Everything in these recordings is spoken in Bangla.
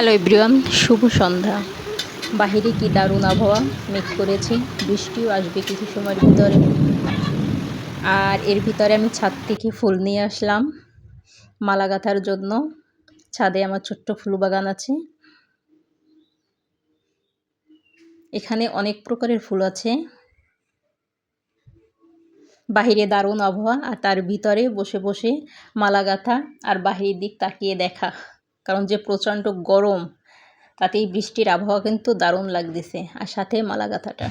হ্যালো এভরিওয়ান, শুভ সন্ধ্যা। বাহিরে কি দারুণ আবহাওয়া? মেঘ করেছে, বৃষ্টিও আসবে কিছু সময়ের ভিতরে। আর এর ভিতরে আমি ছাদ থেকে ফুল নিয়ে আসলাম মালা গাঁথার জন্য। ছাদে আমার ছোট্ট ফুল বাগান আছে। এখানে অনেক প্রকারের ফুল আছে। বাহিরে দারুণ আবহাওয়া, আর তার ভিতরে বসে বসে মালা গাঁথা আর বাহিরের দিক তাকিয়ে দেখা। কারণ যে প্রচণ্ড গরম তাতে এই বৃষ্টির আবহাওয়া কিন্তু দারুণ লাগতেছে। আর সাথে মালা গাঁথাটা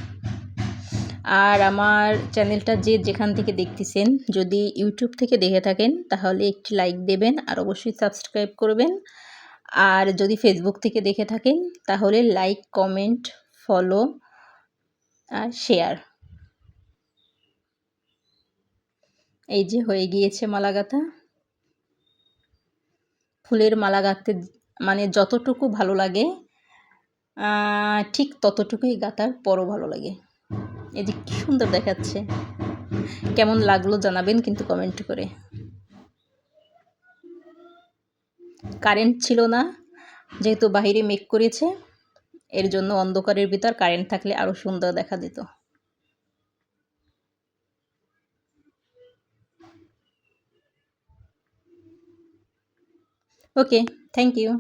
আর আমার চ্যানেলটা যে যেখান থেকে দেখতেছেন, যদি ইউটিউব থেকে দেখে থাকেন, তাহলে একটি লাইক দেবেন আর অবশ্যই সাবস্ক্রাইব করবেন। আর যদি ফেসবুক থেকে দেখে থাকেন, তাহলে লাইক, কমেন্ট, ফলো আর শেয়ার। এই যে হয়ে গিয়েছে মালা গাঁথা ফুলের মালা গাঁথতে মানে যতটুকু ভালো লাগে ঠিক ততটুকুই গাঁথার পরও ভালো লাগে। এই যে কী সুন্দর দেখাচ্ছে। কেমন লাগল জানাবেন কিন্তু কমেন্ট করে। কারেন্ট ছিল না, যেহেতু বাহিরে মেঘ করেছে, এর জন্য অন্ধকারের ভিতর কারেন্ট থাকলে আরও সুন্দর দেখা দিত ওকে থ্যাংক ইউ